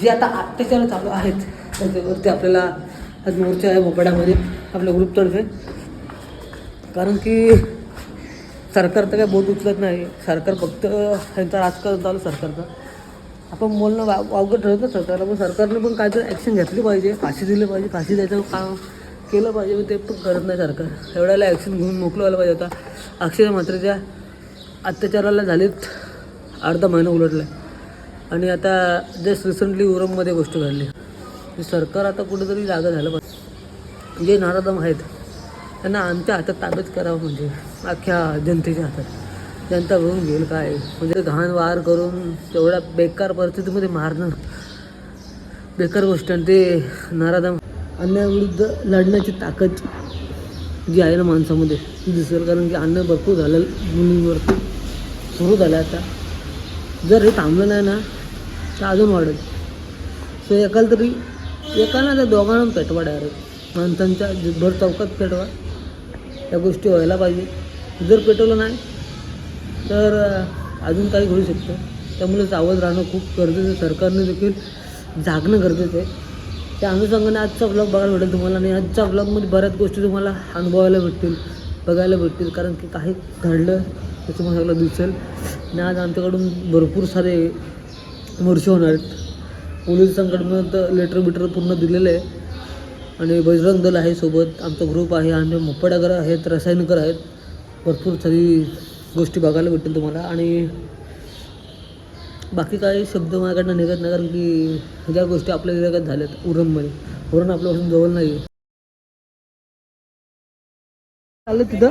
जे आता अत्याचार चालू आहेत त्याच्यावरती आपल्याला आज मोर्चा आहे मोपाड्यामध्ये आपल्या ग्रुपतर्फे कारण की सरकार तर काय बोट उचलत नाही. सरकार फक्त त्यांचा राजकारण चालू सरकारचं. आपण बोलणं वा अवघड ठरत ना सरकारला पण सरकारने पण काय तर ॲक्शन घेतली पाहिजे फाशी दिली पाहिजे फाशी द्यायचं काम केलं पाहिजे पण ते पण करत नाही सरकार. एवढ्याला ॲक्शन घेऊन मोकलं व्हायला पाहिजे आता. अक्षय मात्रेच्या अत्याचाराला झालेत अर्धा महिना उलटला आणि आता जस्ट रिसेंटली उरममध्ये गोष्ट घडली. सरकार आता कुठेतरी जागा झालं पण जे नारादम आहेत त्यांना आमच्या हातात ताब्यात करावं म्हणजे. अख्ख्या जनतेच्या हातात. जनता बघून घेईल काय. म्हणजे घाण वार करून तेवढ्या बेकार परिस्थितीमध्ये मारणं. बेकार गोष्ट आणि ते नारादम अन्यायाविरुद्ध लढण्याची ताकद जी आहे ना माणसामध्ये ती दिसेल. कारण की अन्याय भरपूर झालं मुलींवरती सुरू झालं आता. जर हे थांबलं नाही ना तर अजून वाढेल सो एकाला तरी एकाला त्या दोघांना पेटवा डायरेक्ट माणसांच्या भर चौकात पेटवा. या गोष्टी व्हायला पाहिजे. जर पेटवलं नाही तर अजून काही घडू शकतं. त्यामुळेच आवाज राहणं खूप गरजेचं आहे. सरकारने देखील जागणं गरजेचं आहे. त्या अनुषंगाने आजचा ब्लॉग बघायला भेटेल तुम्हाला आणि आजच्या ब्लॉगमध्ये बऱ्याच गोष्टी तुम्हाला अनुभवायला भेटतील बघायला भेटतील. कारण की काही घडलं त्याचं मला सगळं दिसेल. आणि आज आमच्याकडून भरपूर सारे मोर्चे होणार आहेत. पोलिसांकडून तर लेटर बिटर पूर्ण दिलेलं आहे. आणि बजरंग दल आहे सोबत आमचा ग्रुप आहे आणि मोपड्यागर आहेत रसायनकर आहेत. भरपूर सारी गोष्टी बघायला भेटतील तुम्हाला. आणि बाकी काही शब्द माझ्याकडनं निघत नाही कारण की ज्या गोष्टी आपल्या इलाक्यात झाल्यात उरणमध्ये. उरण आपल्यापासून जवळ नाही आहे तिथं?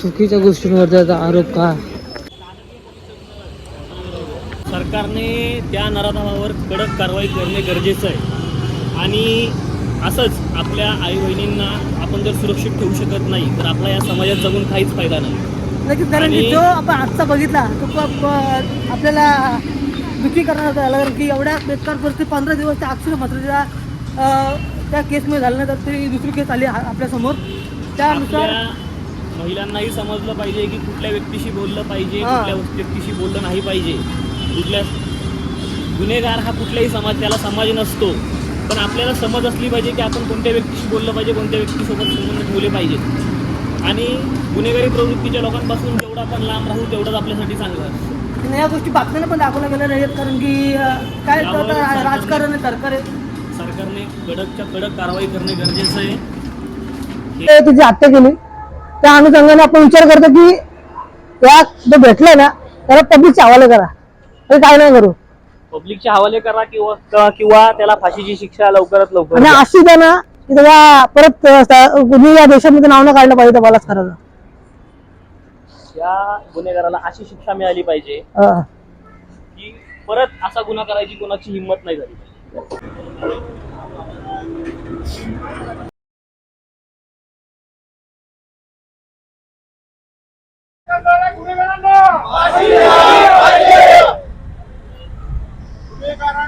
चुकीच्या गोष्टींवर त्याचा आरोप का? सरकारने त्या नराधमावर कडक कारवाई करणे गरजेचं आहे. आणि असंच आपल्या आई बहिणींना आपण जर सुरक्षित ठेवू शकत नाही तर आपला या समाजात जगून काहीच फायदा नाही. नक्कीच कारण की जो आपण आजचा बघितला तो आपल्याला दुःखी आला कारण की एवढ्या बेकार परिस्थिती पंधरा दिवस त्या अक्षर मात्रेच्या अं, त्या केसमध्ये झालं नाही तर ती दुसरी केस आली आपल्यासमोर त्यानुसार महिलांनाही समजलं पाहिजे की कुठल्या व्यक्तीशी बोललं पाहिजे. कुठल्या व्यक्तीशी बोललं नाही पाहिजे. कुठल्या गुन्हेगार हा कुठलाही समाज त्याला समाज नसतो. पण आपल्याला समज असली पाहिजे की आपण कोणत्या व्यक्तीशी बोललं पाहिजे कोणत्या व्यक्तीसोबत संबंध ठेवले पाहिजे. आणि गुन्हेगारी प्रवृत्तीच्या लोकांपासून जेवढं आपण लांब राहू तेवढंच आपल्यासाठी चांगलं. आणि या गोष्टी बातम्याला पण दाखवल्या गेल्या नाहीत कारण की काय राजकारण सरकार आहे. सरकारने कडकच्या कडक कारवाई करणे गरजेचं आहे. ते तिची हत्या केली. त्या अनुषंगाने आपण विचार करतो की या जो भेटलाय ना त्याला पब्लिकच्या हवाले करा. हे काय नाही करू पब्लिकच्या हवाले करा किंवा किंवा त्याला फाशीची शिक्षा लवकरात लवकर आणि द्या. अशी द्या ना की तेव्हा परत अं, कुणी या देशामध्ये नाव न काढलं पाहिजे त्या बलाच करायला या गुन्हेगाराला अशी शिक्षा मिळाली पाहिजे अं. की परत असा गुन्हा करायची कोणाची हिंमत नाही झाली थोडा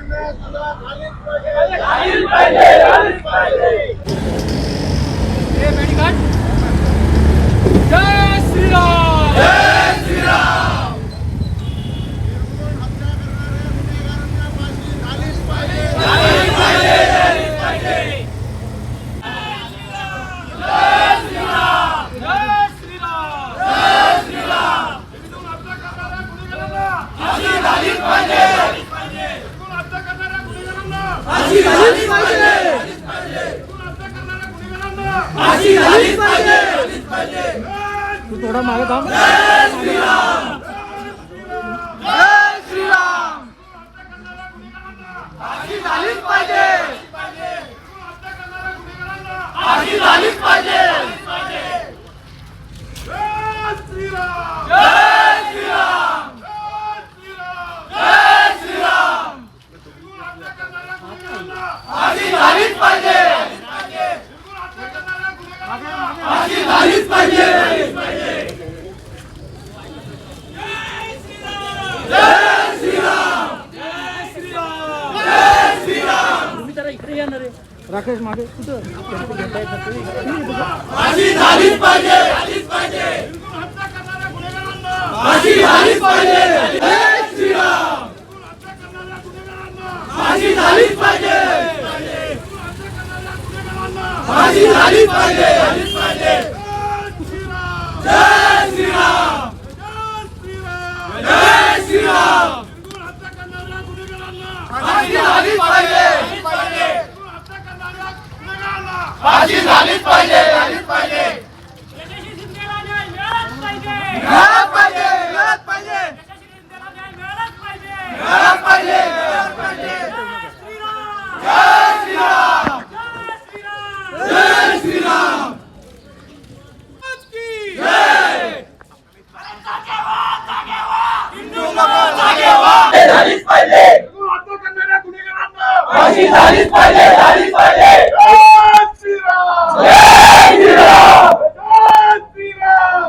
राकेश मागे. कुठं? फाशी झालीच पाहिजे. झालीच पाहिजे. फाशी झालीच पाहिजे. श्रीराम. फाशी झालीच पाहिजे. फाशी झालीच पाहिजे. झालीच पाहिजे. जय श्रीराम. जय श्रीराम. फाशी झालीच पाहिजे. मिळालाच पाहिजे. यशस्वी शिंदेला न्याय मिळालाच पाहिजे. मिळालाच पाहिजे मिळालाच पाहिजे. जय श्रीराम. जय श्रीराम. जय श्रीराम. झालीच पाहिजे. फाशी झालीच पाहिजे झालीच पाहिजे जय श्रीराम जय श्रीराम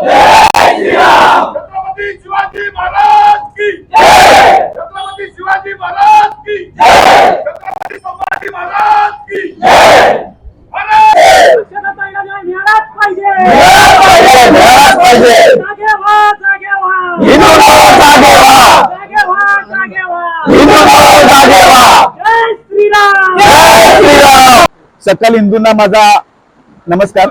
जय श्रीराम छत्रपती शिवाजी महाराज की जय छत्रपती शिवाजी महाराज की जय छत्रपती संभाजी महाराज की जय भारत जनताला न्याय मिळालाच पाहिजे मिळालाच पाहिजे मिळालाच पाहिजे जागे व्हा जागे व्हा हिंदू जागे व्हा जागे व्हा जागे व्हा हिंदू जागे व्हा जय श्रीराम जय श्रीराम सकल हिंदूंना माझा नमस्कार.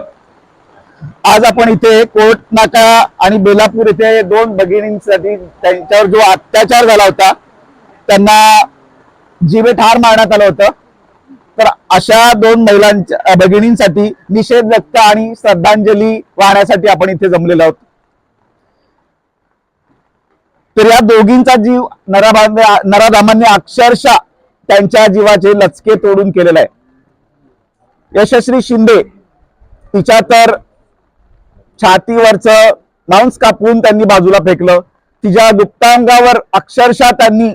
आज आपण इथे कोर्ट नाका आणि बेलापूर इथे दोन भगिनींसाठी त्यांच्यावर जो अत्याचार झाला होता त्यांना जीवे ठार मारण्यात आलं होतं. तर अशा दोन महिलांच्या भगिनींसाठी निषेध व्यक्त आणि श्रद्धांजली वाहण्यासाठी आपण इथे जमलेलो आहोत. तर या दोघींचा जीव नराबांनी नराधामांनी अक्षरशः त्यांच्या जीवाचे लचके तोडून केलेला आहे. यशस्वी शिंदे तिच्या तर छातीवरचं मांस कापून त्यांनी बाजूला फेकलं. तिच्या गुप्तांगावर अक्षरशः त्यांनी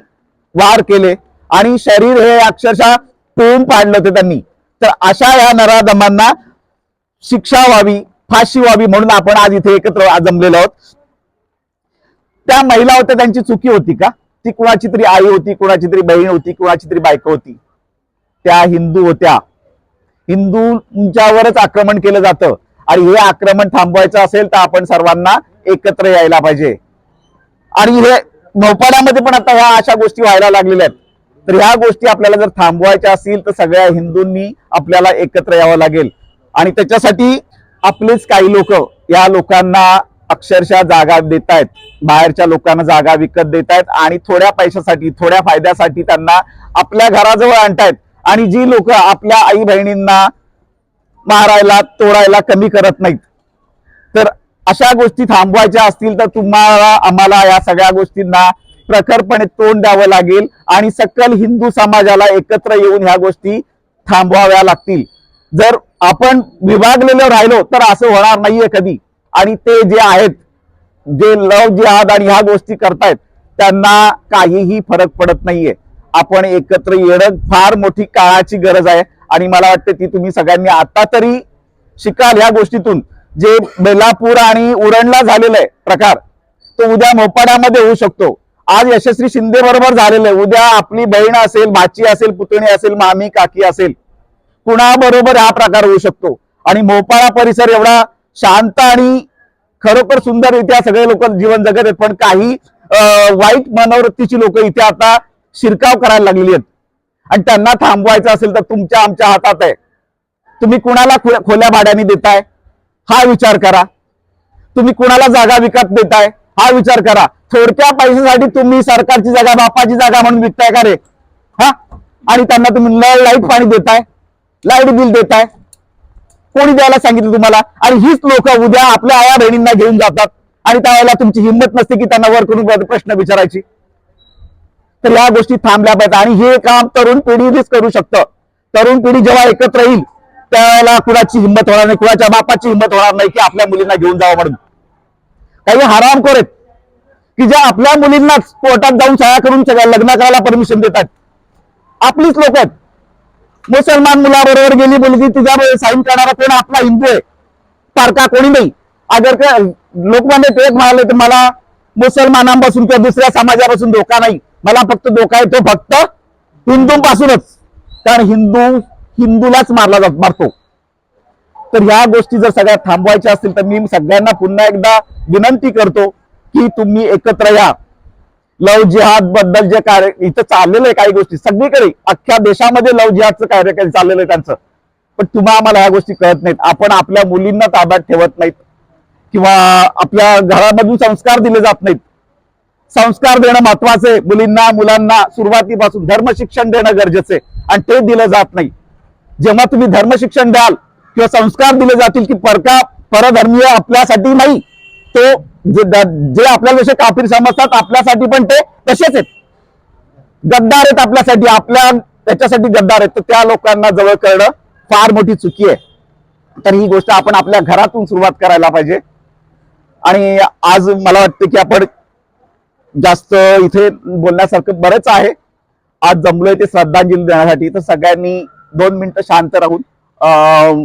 वार केले आणि शरीर हे अक्षरशः पिळून पाडलं होतं त्यांनी. तर अशा या नराधमांना शिक्षा व्हावी फाशी व्हावी म्हणून आपण आज इथे एकत्र जमलेलो आहोत. त्या महिला होत्या त्यांची चुकी होती का? ती कुणाची तरी आई होती कुणाची तरी बहीण होती कुणाची तरी बायको होती. त्या हिंदू होत्या. हिंदूंच्यावरच आक्रमण केलं जातं. आणि हे आक्रमण थांबवायचं असेल तर आपण सर्वांना एकत्र यायला पाहिजे. आणि हे नौपाड्यामध्ये पण आता ह्या अशा गोष्टी व्हायला लागलेल्या आहेत. तर ह्या गोष्टी आपल्याला जर थांबवायच्या असतील तर सगळ्या हिंदूंनी आपल्याला एकत्र यावं लागेल. आणि त्याच्यासाठी आपलेच काही लोक या लोकांना अक्षरशः जागा देत आहेत बाहेरच्या लोकांना जागा विकत देत आहेत आणि थोड्या पैशासाठी थोड्या फायद्यासाठी त्यांना आपल्या घराजवळ आणतायत. आणि जी लोक आपल्या आई बहिणींना मारायला तोडायला कमी करत नाहीत. तर अशा गोष्टी थांबवायच्या असतील तर तुम्हाला आम्हाला या सगळ्या गोष्टींना प्रखरपणे तोंड द्यावं लागेल आणि सकल हिंदू समाजाला एकत्र येऊन ह्या गोष्टी थांबवाव्या लागतील. जर आपण विभागलेलं राहिलो तर असं होणार नाहीये कधी. आणि ते जे आहेत जे लव जिहाद आणि ह्या गोष्टी करतायत त्यांना काहीही फरक पडत नाहीये. आपण एकत्र येणं फार मोठी काळाची गरज आहे. आणि मला वाटतं ती तुम्ही सगळ्यांनी आता तरी शिकाल ह्या गोष्टीतून. जे बेलापूर आणि उरणला झालेलं आहे प्रकार तो उद्या मोपाड्यामध्ये होऊ शकतो. आज यशस्वी शिंदे बरोबर झालेलं आहे. उद्या आपली बहीण असेल भाची असेल पुतणी असेल मामी काकी असेल कुणाबरोबर हा प्रकार होऊ शकतो? आणि मोपाळा परिसर एवढा शांत आणि खरोखर सुंदररित्या सगळे लोक जीवन जगत आहेत. पण काही वाईट मनोवृत्तीची लोक इथे आता शिरकाव करायला लागलेली आहेत. आणि त्यांना थांबवायचं असेल तर तुमच्या आमच्या हातात आहे. तुम्ही कुणाला खोल्या भाड्याने देताय? हा विचार करा. तुम्ही कुणाला जागा विकत देताय? हा विचार करा. थोडक्या पैशासाठी तुम्ही सरकारची जागा बापाची जागा म्हणून विकताय का रे? हा? आणि त्यांना तुम्ही नळ लाइट पाणी देताय? लाइट बिल देताय? कोणी द्यायला सांगितलं तुम्हाला? आणि हीच लोक उद्या आपल्या आया बहिणींना घेऊन जातात. आणि त्यावेळेला तुमची हिंमत नसते की त्यांना वर करून प्रश्न विचारायची. तर या गोष्टी थांबल्या पाहिजेत. आणि हे काम तरुण पिढीनेच करू शकतं. तरुण पिढी जेव्हा एकत्र येईल त्याला कुणाची हिंमत होणार नाही कुणाच्या बापाची हिंमत होणार नाही की आपल्या मुलींना घेऊन जावं म्हणून. काही हरामखोर आहेत की ज्या आपल्या मुलींनाच कोर्टात जाऊन सह्या करून सगळ्या लग्न करायला परमिशन देतात. आपलीच लोक आहेत. मुसलमान मुलाबरोबर गेली मुलगी तिच्याबरोबर साईन करणारा कोण आपला हिंदू आहे? पारका कोणी नाही. अगर लोकमान्य टिळक म्हणाले तर मला मुसलमानांपासून किंवा दुसऱ्या समाजापासून धोका नाही. मला फक्त धोका आहे तो फक्त हिंदूंपासूनच. कारण हिंदू हिंदूलाच मारला जात मारतो. तर ह्या गोष्टी जर सगळ्या थांबवायच्या असतील तर मी सगळ्यांना पुन्हा एकदा विनंती करतो की तुम्ही एकत्र या. लव जिहादबद्दल जे कार्य इथं चाललेलं आहे काही गोष्टी सगळीकडे अख्ख्या देशामध्ये लव जिहादचं कार्य चाललेलं आहे त्यांचं. पण तुम्हा आम्हाला ह्या गोष्टी कळत नाहीत. आपण आपल्या मुलींना ताब्यात ठेवत नाहीत. किंवा आपल्या घरामधून संस्कार दिले जात नाहीत. संस्कार देणं महत्वाचं आहे. मुलींना मुलांना सुरुवातीपासून धर्म शिक्षण देणं गरजेचं आहे. आणि ते दिलं जात नाही. जेव्हा तुम्ही धर्म शिक्षण द्याल किंवा संस्कार दिले जातील की परका परधर्मीय आपल्यासाठी नाही तो जे आपल्या जे काफीर समजतात आपल्यासाठी पण ते तसेच आहेत. गद्दार आहेत आपल्यासाठी आपल्या त्याच्यासाठी गद्दार आहेत. तर त्या लोकांना जवळ करणं फार मोठी चुकी आहे. तर ही गोष्ट आपण आपल्या घरातून सुरुवात करायला पाहिजे. आणि आज मला वाटतं की आपण जास्त इथे बोलण्यासारखं बरंच आहे. आज जमलोय ते श्रद्धांजली देण्यासाठी. तर सगळ्यांनी दोन मिनिटं शांत राहून अं,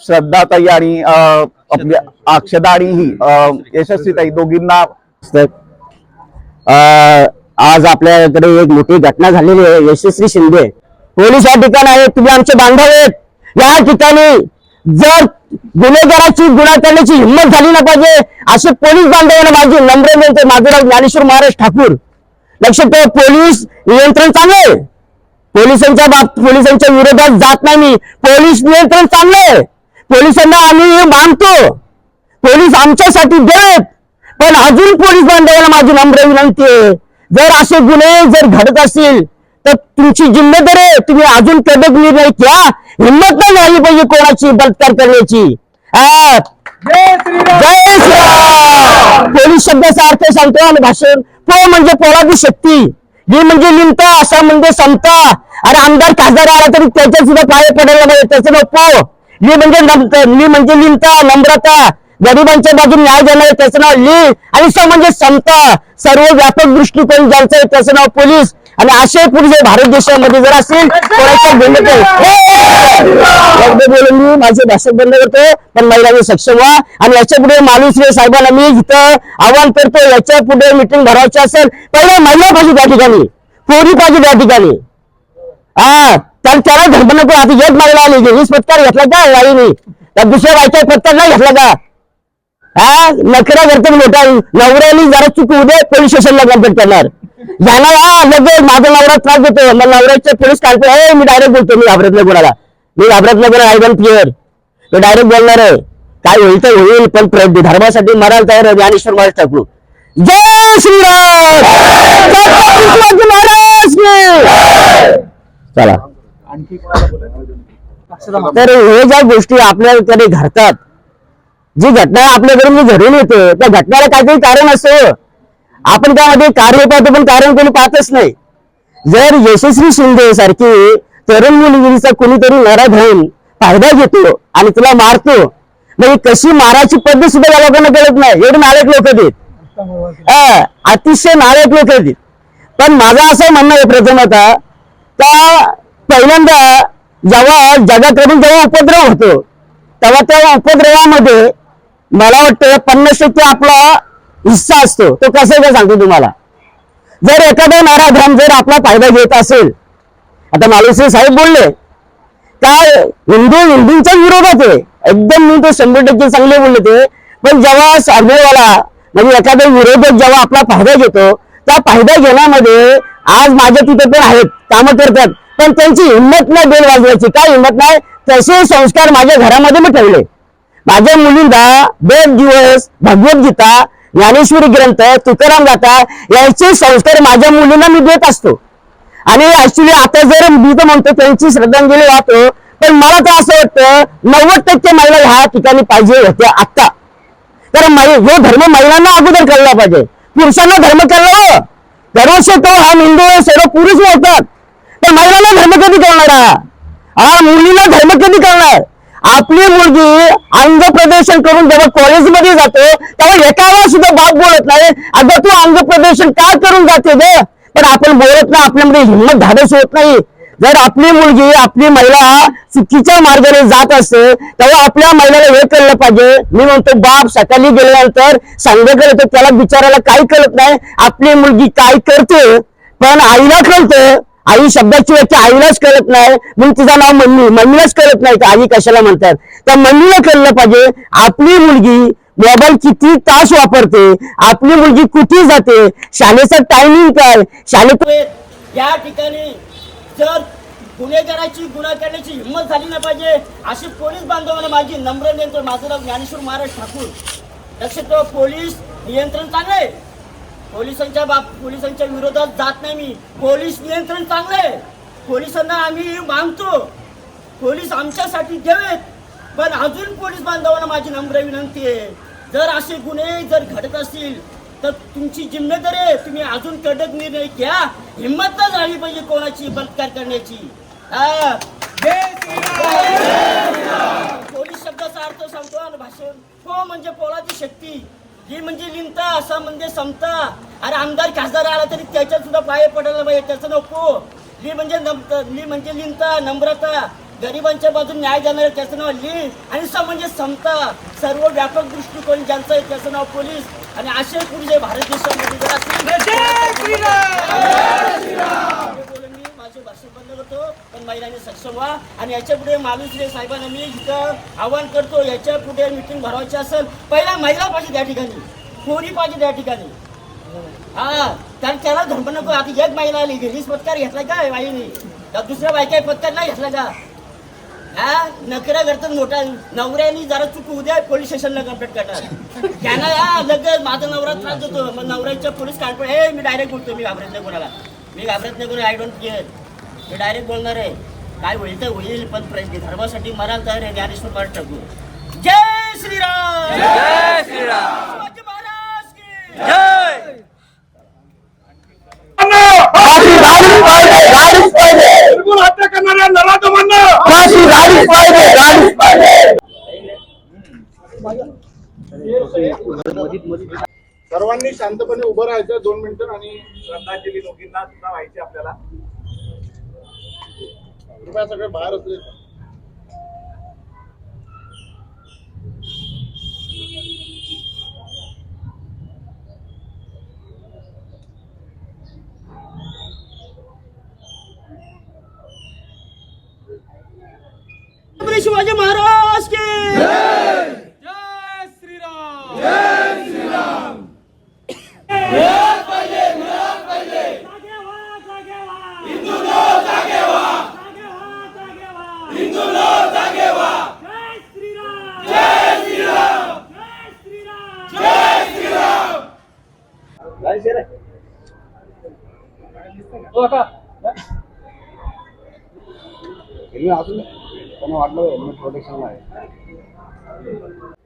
श्रद्धाताई आणि आपली अक्षदा आणि ही यशस्वीताई दोघींना आज आपल्याकडे एक मोठी घटना झालेली आहे. यशस्वी शिंदे. पोलीस या ठिकाणी आहेत. तुम्ही आमचे बांधव आहेत. या ठिकाणी जर गुन्हेगाराची गुन्हा करण्याची हिंमत झाली ना पाहिजे असे पोलीस बांधवांना माझी नम्र मिळते माझं ज्ञानेश्वर महाराज ठाकूर. लक्षात ठेवा पोलीस नियंत्रण चांगले पोलिसांच्या बाब पोलिसांच्या विरोधात जात नाही मी. पोलीस नियंत्रण चांगले पोलिसांना आम्ही मानतो. पोलीस आमच्यासाठी देत. पण अजून पोलीस बांधवांना माझी नम्र विनंती आहे. जर असे गुन्हे जर घडत असतील तर तुमची जिम्मेदारी आहे. तुम्ही अजून कडक निर्णय घ्या. हिंमत नाही झाली पाहिजे कोणाची बलात्कार करण्याची. हा. जय श्रीराम. पोलीस शब्दाचा अर्थ सांगतो आणि भाषण पो म्हणजे पोळाची शक्ती. ली म्हणजे लिमता असा म्हणजे समता. अरे आमदार खासदार आला तरी त्याच्या सुद्धा पाय पडायला पाहिजे. त्याचं नाव पो ली म्हणजे नमत- ली म्हणजे लिमता नम्रता. गरिबांच्या बाजून न्याय देणार त्याचं नाव ली आणि स म्हणजे समता. सर्व व्यापक दृष्टिकोन ज्यांचं आहे त्याचं नाव पोलीस. आणि असे पुरुष भारत देशामध्ये जर असतील कोणाच्या बोलून मी माझे भाषण बंद करतो पण महिलांनी सक्षम व्हा. आणि याच्यापुढे मालुसरे साहेबांना मी इथं आवाहन करतो याच्यापुढे मिटिंग भरायची असेल पहिला महिला पाहिजे त्या ठिकाणी. पोरी पाहिजे त्या ठिकाणी. हा तर त्याला धर्म नको आता एक महिला आली वीस पत्कार घेतला का वाईनी त्या दुसऱ्या बायच्या पत्कार नाही घेतला का? हा नखरा करतो मोठा नवऱ्याने जरा चुकू दे पोलीस स्टेशनला कंप्लेंट करणार. जाणार हा लगेच माझा नवरा त्रास देतो. मग नवऱ्याच्या पोलीस काढतो. हे मी डायरेक्ट बोलतो मी घाबरत नाही कोणाला. मी घाबरत नाही कोणा आय वन क्लिअर मी डायरेक्ट बोलणार आहे. काय होईल तर होईल पण प्रयत्न धर्मासाठी मरायला तयार आहे ज्ञानेश्वर महाराज ठाकूर. जय श्रीराम! महाराज चला. तर हे ज्या गोष्टी आपल्याकडे घडतात जी घटना आपल्याकडे मी घडून येते त्या घटनेला काहीतरी कारण असतं आपण त्यामध्ये कार्य पाहतो पण कारण कोणी पाहतच नाही. जर यशस्वी शिंदे सारखी तरुण मुलगिरीचा कोणीतरी घेऊन फायदा घेतो आणि तुला मारतो म्हणजे कशी मारायची पद्धत सुद्धा या लोकांना कळत नाही. एवढे नायक लोक देत अतिशय नायक लोक देत पण माझं असं म्हणणं आहे प्रथमतः का पहिल्यांदा जेव्हा जगाकडून जेव्हा उपद्रव होतो तेव्हा त्या उपद्रवामध्ये मला वाटतं पन्नास टक्के आपला हिस्सा असतो. तो कसं आहे सांगतो तुम्हाला? जर एखादा नाराधम जर आपला फायदा घेत असेल आता मालुसरे साहेब बोलले काय हिंदू हिंदूंच्या विरोधात आहे? एकदम मी ते शंभर टक्के चांगले बोलले ते. पण जेव्हा साधनेवाला म्हणजे एखादा विरोधक जेव्हा आपला फायदा घेतो त्या फायदा घेण्यामध्ये आज माझ्या तिथे पण आहेत कामं करतात पण त्यांची हिंमत नाही बेल वाजवायची काय हिंमत नाही? तसे संस्कार माझ्या घरामध्ये मी ठेवले. माझ्या मुलींना दोन दिवस भगवद्गीता ज्ञानेश्वरी ग्रंथ तुकाराम गाथा यांचे संस्कार माझ्या मुलींना मी देत असतो. आणि ऍक्च्युली आता जर मी तर म्हणतो त्यांची श्रद्धांजली वाहतो पण मला तर असं वाटतं नव्वद टक्के महिला ह्या ठिकाणी पाहिजे होत्या आत्ता. तर मै- जो धर्म महिलांना अगोदर कळला पाहिजे. पुरुषांना धर्म कळला हो. धर्मशेतो हा हिंदू सर्व पुरुष होतात तर महिलांना धर्म कधी कळणार हा? हा मुलीला धर्म कधी कळणार? आपली मुलगी अंग प्रदर्शन करून जेव्हा कॉलेजमध्ये जातो तेव्हा एका सुद्धा बाप बोलत नाही. अगं तू अंग प्रदर्शन का करून जाते ग? पण आपण बोलत नाही आपल्यामध्ये हिंमत धाडस होत नाही. जर आपली मुलगी आपली महिला चुकीच्या मार्गाने जात असते तेव्हा आपल्या महिलाला हे कळलं पाहिजे. मी म्हणतो बाप सकाळी गेल्यानंतर संध्याकाळी येतो त्याला बिचारायला काही कळत नाही. आपली मुलगी काय करते पण आईला कळतं. आई शब्दाची व्यक्ती आईलाच कळत नाही म्हणून तिचं नाव मम्मी मम्मीलाच कळत नाही तर आई कशाला म्हणतात? त्या मम्मीला कळलं पाहिजे आपली मुलगी मोबाईल किती तास वापरते आपली मुलगी कुठे जाते शाळेचा टायमिंग काय? शाळेत या ठिकाणी जर गुन्हेगाराची गुन्हा करण्याची हिंमत झाली नाही पाहिजे अशी पोलीस बांधवांना माझी नम्र नियंत्रण माझं नाव ज्ञानेश्वर महाराज ठाकूर. लक्ष पोलीस नियंत्रण चांगलं आहे. पोलिसांच्या बाब पोलिसांच्या विरोधात जात नाही मी. पोलीस नियंत्रण चांगलं आहे. पोलिसांना आम्ही मानतो. पोलीस आमच्यासाठी देवेत. पण अजून पोलीस बांधवांना माझी नम्र विनंती आहे. जर असे गुन्हे जर घडत असतील तर तुमची जिम्मेदारी आहे. तुम्ही अजून कडक निर्णय घ्या. हिंमत न झाली पाहिजे कोणाची बलात्कार करण्याची. पोलीस शब्दाचा अर्थ सांगतो आणि भाषण हो म्हणजे पोलाची शक्ती. ही म्हणजे लिंता असा म्हणजे समता. अरे आमदार खासदार आला तरी त्याच्यात सुद्धा पाय पडायला पाहिजे त्याचं नको. ली म्हणजे नम- ली म्हणजे लिंता नम्रता. गरिबांच्या बाजून न्याय देणारे त्याचं नाव ली आणि स म्हणजे समता. सर्व व्यापक दृष्टिकोन ज्यांचं आहे त्याचं नाव पोलीस. आणि असे कुठले भारत देशामध्ये जर असतील बोलून मी माझे भाषण बंद आपण महिलांनी सक्षम व्हा. आणि याच्यापुढे मालुसरे साहेबांना मी इथं आवाहन करतो याच्यापुढे मिटिंग भरवायची असेल पहिला महिला पाहिजे त्या ठिकाणी. कोणी पाहिजे त्या ठिकाणी? हा कारण त्याला धर्म नको. आता एक महिला आली गेलीच पत्कार घेतला का बाईने? का दुसऱ्या बायका पत्कार नाही घेतला का? हा नकऱ्या करतात मोठा. नवऱ्यानी जरा चुकू उद्या पोलीस स्टेशनला कंप्लेंट करणार. त्यांना हा लगेच माझा नवरा त्रास देतो. मग नवऱ्याच्या पोलीस काढतो हे मी डायरेक्ट बोलतो मी घाबरत नाही कोणाला. मी घाबरत नाही कोणी आय डोंट केअर मी डायरेक्ट बोलणार आहे. काय होईल तर होईल पण प्रश्न धर्मासाठी मराल तर आहे ज्ञानेश्वर पाठ टाकू. जय श्रीराम! जय श्रीराम! महाराज हत्या करणाऱ्या नराधमांना. सर्वांनी शांतपणे उभं राहायचं दोन मिनिटं आणि श्रद्धांजली दोघींना सुद्धा व्हायची आपल्याला. कृपया सगळे बाहेर असले. शिवाजी महाराज के जागे व्हा, जागे व्हा. जागे व्हा, जागे व्हा.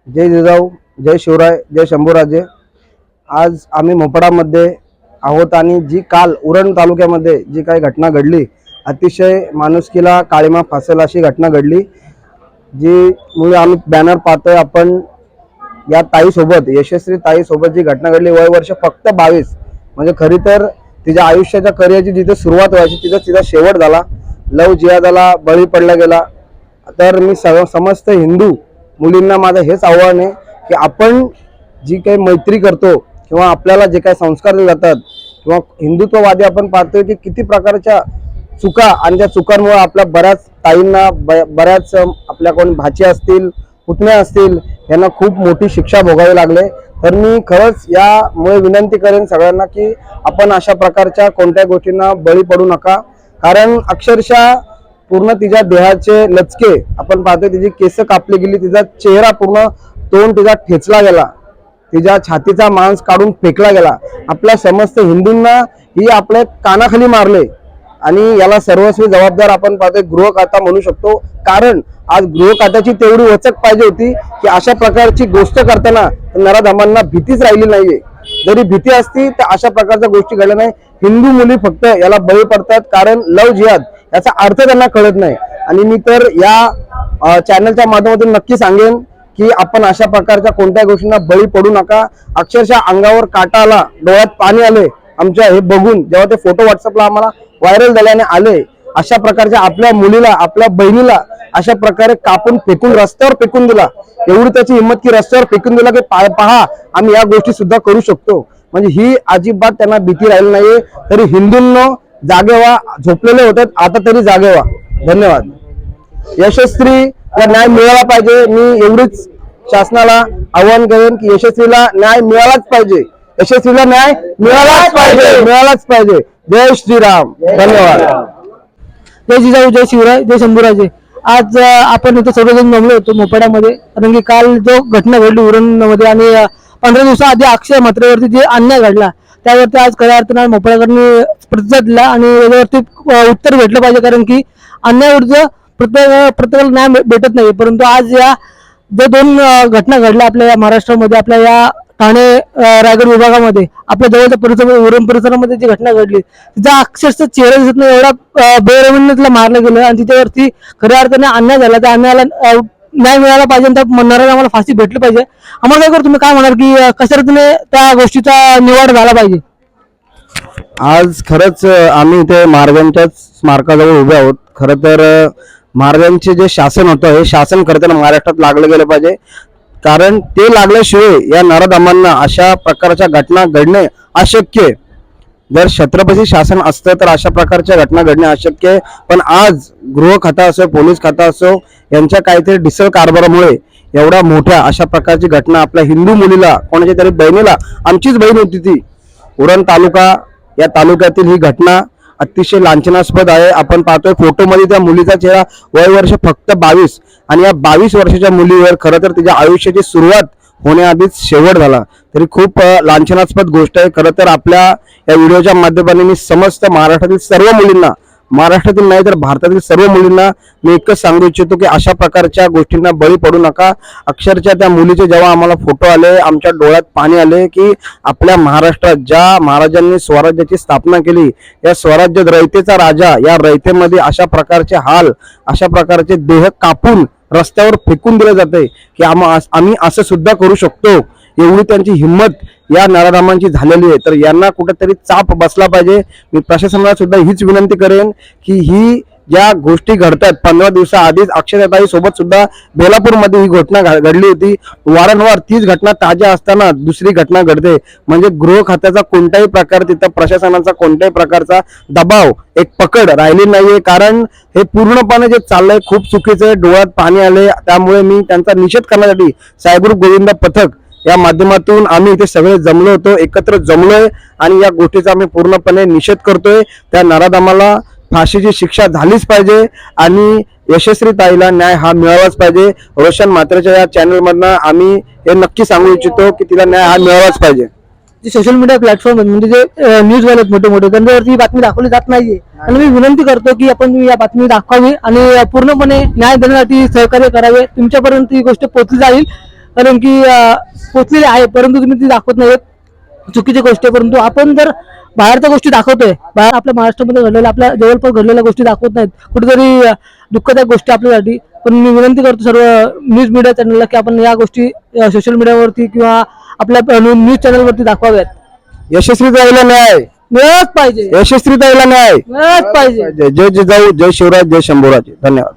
जय जिजाऊ जय शिवराय जय शंभूराजे. आज आम्ही मोपडामध्ये आहोत आणि जी काल उरण तालुक्यामध्ये जी काही घटना घडली अतिशय माणुसकीला काळीमा फासेल अशी घटना घडली जी मुळे आम्ही बॅनर पाहतोय आपण. या ताईसोबत यशस्वी ताईसोबत जी घटना घडली वय वर्ष फक्त बावीस. म्हणजे खरी तर तिच्या आयुष्याच्या करिअरची जिथे सुरुवात व्हायची तिथं तिचा शेवट झाला. लव जिहादाला बळी पडला गेला. तर मी सग समस्त हिंदू मुलींना माझं हेच आव्हान आहे की आपण जी काही मैत्री करतो किंवा आपल्याला जे काही संस्कार दिले जातात किंवा हिंदुत्ववादी आपण पाहतोय की किती प्रकारच्या चुका आणि त्या चुकांमुळे आपल्या बऱ्याच ताईंना ब- बऱ्याच आपल्या कोण भाची असतील पुतण्या असतील यांना खूप मोठी शिक्षा भोगावी लागले. तर मी खरंच यामुळे विनंती करेन सगळ्यांना की आपण अशा प्रकारच्या कोणत्या गोष्टींना बळी पडू नका. कारण अक्षरशः पूर्ण तिच्या देहाचे लचके आपण पाहतोय तिची केस कापली गेली तिचा चेहरा पूर्ण तोंड तिचा ठेचला गेला. तिच्या छातीचा मांस काढून फेकला गेला. आपल्या समस्त हिंदूंना ही आपल्या कानाखाली मारले. आणि याला सर्वस्वी जबाबदार आपण पाहतोय गृह खाता म्हणू शकतो. कारण आज गृह खात्याची तेवढी वचक पाहिजे होती की अशा प्रकारची गोष्ट करताना नराधमांना भीतीच राहिली नाहीये. जरी भीती असती तर अशा प्रकारच्या गोष्टी घडल्या नाही. हिंदू मुली फक्त याला बळी पडतात कारण लव जिहाद याचा अर्थ त्यांना कळत नाही. आणि मी तर या चॅनलच्या माध्यमातून नक्की सांगेन की आपण अशा प्रकारच्या कोणत्या गोष्टींना बळी पडू नका. अक्षरशः अंगावर काटा आला डोळ्यात पाणी आले आमच्या हे बघून जेव्हा ते फोटो व्हॉट्सअपला आम्हाला व्हायरल झाल्याने आले अशा प्रकारच्या आपल्या मुलीला आपल्या बहिणीला अशा प्रकारे कापून फेकून रस्त्यावर फेकून दिला. एवढी त्याची हिंमत की रस्त्यावर फेकून दिला की पा- पहा आम्ही या गोष्टी सुद्धा करू शकतो. म्हणजे ही अजिबात त्यांना भीती राहिली नाहीये. तरी हिंदूंनो जागे व्हा झोपलेले होते आता तरी जागे व्हा धन्यवाद. यशस्वी ला न्याय मिळाला पाहिजे. मी एवढीच शासनाला आवाहन करेन की यशस्वीला न्याय मिळालाच पाहिजे. यशस्वीला न्याय मिळालाच पाहिजे. मिळालाच पाहिजे. जय श्रीराम. धन्यवाद. जय जिजाऊ जय शिवराय जय शंभूराजे. आज आपण इथं सर्वजण जमलो होतो मोपाड्यामध्ये कारण की काल जो घटना घडली उरणमध्ये आणि पंधरा दिवसाआधी अक्षय मात्रेवरती जे अन्याय घडला त्यावरती आज खऱ्या अर्थानं मोपाड्याकरांनी प्रतिसाद दिला आणि याच्यावरती उत्तर भेटलं पाहिजे कारण की अन्यायाविरुद्ध प्रत्येक प्रत्येकाला न्याय भेटत नाही. परंतु आज या ज्या दोन घटना घडल्या आपल्या या महाराष्ट्रामध्ये आपल्या या ठाणे रायगड विभागामध्ये आपल्या जवळच्या परिसर उरण परिसरामध्ये जी घटना घडली तिचा अक्षरशः चेहरा दिसत नाही एवढा अं, तिला मारलं गेलं आणि तिच्यावरती खऱ्या अर्थाने अन्याय झाला. त्या अन्यायाला न्याय मिळाला पाहिजे आणि त्या म्हणणाऱ्याला आम्हाला फाशी भेटली पाहिजे. आम्हाला काय करू तुम्ही काय म्हणाल की अं, कशा रीतीने त्या गोष्टीचा निवाड झाला पाहिजे? आज खरंच आम्ही इथे महाराजांच्याच स्मारकाजवळ उभे आहोत. खरं तर महाराजांचे जे शासन होतं हे शासन करताना महाराष्ट्रात लागलं गेलं पाहिजे. कारण ते लागल्याशिवाय या नराधमांना अशा प्रकारच्या घटना घडणे अशक्य आहे. जर छत्रपती शासन असतं तर अशा प्रकारच्या घटना घडणे अशक्य आहे. पण आज गृह खाता असो पोलीस खाता असो यांच्या काहीतरी डिसळ कारभारामुळे एवढ्या मोठ्या अशा प्रकारची घटना आपल्या हिंदू मुलीला कोणाच्या तरी बहिणीला आमचीच बहीण होती ती. उरण तालुका या तालुक्यातील ही घटना अतिशय लांछनास्पद आहे. आपण पाहतोय फोटोमध्ये त्या मुलीचा चेहरा वय वर्ष फक्त बावीस. आणि या बावीस वर्षाच्या मुलीवर खरं तर तिच्या आयुष्याची सुरुवात होण्याआधीच शेवट झाला. तरी खूप लांछनास्पद गोष्ट आहे. खरं तर आपल्या या व्हिडिओच्या माध्यमाने मी समस्त महाराष्ट्रातील सर्व मुलींना महाराष्ट्रातील नाही तर भारतातील सर्व मुलींना मी एकच सांगू इच्छितो की अशा प्रकारच्या गोष्टींना बळी पडू नका. अक्षरशः त्या मुलीचे जेव्हा आम्हाला फोटो आले आमच्या डोळ्यात पाणी आले की आपल्या महाराष्ट्रात ज्या महाराजांनी स्वराज्याची स्थापना केली या स्वराज्य रयतेचा राजा या रयतेमध्ये अशा प्रकारचे हाल अशा प्रकारचे देह कापून रस्त्यावर फेकून दिले जाते की आम आम्ही असं सुद्धा करू शकतो. एवढी त्यांची हिंमत या नराधामांची झालेली आहे. तर यांना कुठेतरी चाप बसला पाहिजे. मी प्रशासनाला सुद्धा हीच विनंती करेन की ही ज्या गोष्टी घडतात पंधरा दिवसाआधीच अक्षरताई सोबत सुद्धा बेलापूरमध्ये ही घटना घडली होती. वारंवार तीच घटना ताज्या असताना दुसरी घटना घडते. म्हणजे गृह खात्याचा कोणताही प्रकार तिथं प्रशासनाचा कोणत्याही प्रकारचा दबाव एक पकड राहिली नाहीये. कारण हे पूर्णपणे जे चाललंय खूप चुकीचं आहे. डोळ्यात पाणी आले. त्यामुळे मी त्यांचा निषेध करण्यासाठी सायगुरु गोविंद पथक या माध्यमातून आम्ही इथे सगळे जमलो होतो एकत्र जमलोय. आणि या गोष्टीचा आम्ही पूर्णपणे निषेध करतोय. त्या नराधामाला फाशीची शिक्षा झालीच पाहिजे आणि यशस्वी ताईला न्याय हा मिळालाच पाहिजे. रोशन मात्रेच्या या चॅनल मधनं आम्ही हे नक्की सांगू इच्छितो की तिला न्याय हा मिळालाच पाहिजे. जे सोशल मीडिया प्लॅटफॉर्म आहेत म्हणजे जे न्यूज वाले आहेत मोठे मोठे त्यांच्यावरती ही बातमी दाखवली जात नाहीये. आणि मी विनंती करतो की आपण तुम्ही या बातमी दाखवावी आणि पूर्णपणे न्याय देण्यासाठी सहकार्य करावे. तुमच्यापर्यंत ही गोष्ट पोहोचली जाईल. कारण की अं, पोहोचलेली आहे परंतु तुम्ही ती दाखवत नाहीत. चुकीची गोष्ट आहे परंतु आपण जर बाहेरच्या गोष्टी दाखवतोय बाहेर आपल्या महाराष्ट्रामध्ये घडलेल्या आपल्या जवळपास घडलेल्या गोष्टी दाखवत नाहीत कुठेतरी दुःखदायक गोष्टी आपल्यासाठी पण मी विनंती करतो सर्व न्यूज मीडिया चॅनलला की आपण या गोष्टी सोशल मीडियावरती किंवा आपल्या न्यूज चॅनलवरती दाखवाव्यात. यशस्वी ताईला न्याय. मिळत पाहिजे. यशस्वी ताईला न्याय. मिळत पाहिजे. जय जिजाऊ जय शिवराज जय शंभूराज. धन्यवाद.